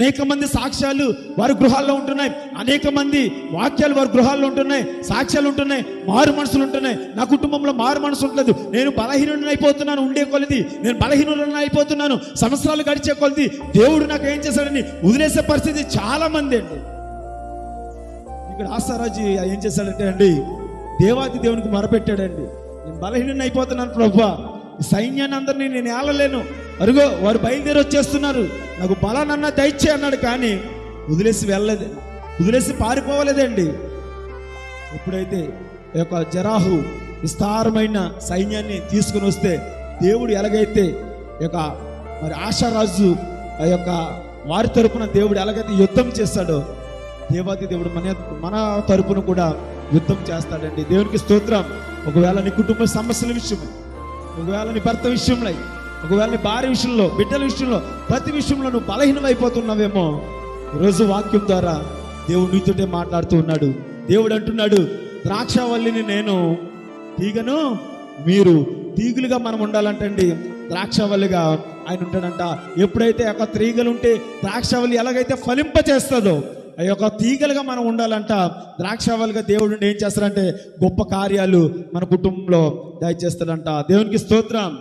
అనేక మంది సాక్ష్యాలు వారి గృహాల్లో ఉంటున్నాయి. అనేక మంది వాక్యాలు వారి గృహాల్లో ఉంటున్నాయి. సాక్ష్యాలు ఉంటున్నాయి. మారు మనసులు ఉంటున్నాయి. నా కుటుంబంలో మారు మనసు ఉండలేదు. నేను బలహీనుడిని అయిపోతున్నాను ఉండే కొలది నేను బలహీనుడిని అయిపోతున్నాను సంవత్సరాలు గడిచే కొలది దేవుడు నాకు ఏం చేశాడని వదిలేసే పరిస్థితి చాలా మంది అండి. ఇక్కడ ఆశారాజు ఏం చేశాడంటే అండి దేవాది దేవునికి మొరపెట్టాడండి. నేను బలహీనుడిని అయిపోతున్నాను ప్రభు. సైన్యాన్ని అందరినీ నేను ఏలలేను. అరుగో వారు బయలుదేరి వచ్చేస్తున్నారు నాకు బలానన్నా దయచే అన్నాడు కానీ వదిలేసి వెళ్ళలేదు. వదిలేసి పారిపోవలేదండి. ఎప్పుడైతే ఈ యొక్క జరాహు విస్తారమైన సైన్యాన్ని తీసుకుని వస్తే దేవుడు ఎలాగైతే ఈ యొక్క మరి ఆశారాజు ఆ యొక్క వారి తరపున దేవుడు ఎలాగైతే యుద్ధం చేస్తాడో దేవాది దేవుడు మన మన తరపున కూడా యుద్ధం చేస్తాడండి. దేవునికి స్తోత్రం. ఒకవేళ నీ కుటుంబ సమస్యల విషయం ఒకవేళ నీ భర్త విషయంలో ఒకవేళ నీ భార్య విషయంలో బిడ్డల విషయంలో ప్రతి విషయంలో నువ్వు బలహీనమైపోతున్నావేమో ఈరోజు వాక్యం ద్వారా దేవుడు నీతోటే మాట్లాడుతూ ఉన్నాడు. దేవుడు అంటున్నాడు ద్రాక్షవల్లిని నేను తీగను మీరు తీగులుగా మనం ఉండాలంటండి. ద్రాక్షవల్లిగా ఆయన ఉంటాడంట. ఎప్పుడైతే ఒక తీగలు ఉంటే ద్రాక్షవల్లి ఎలాగైతే ఫలింప చేస్తుందో ఆ యొక్క తీగలుగా మనం ఉండాలంట. ద్రాక్షవల్లిగా దేవుడు ఏం చేస్తాడంటే గొప్ప కార్యాలు మన కుటుంబంలో దయచేస్తాడంట. దేవునికి స్తోత్రం.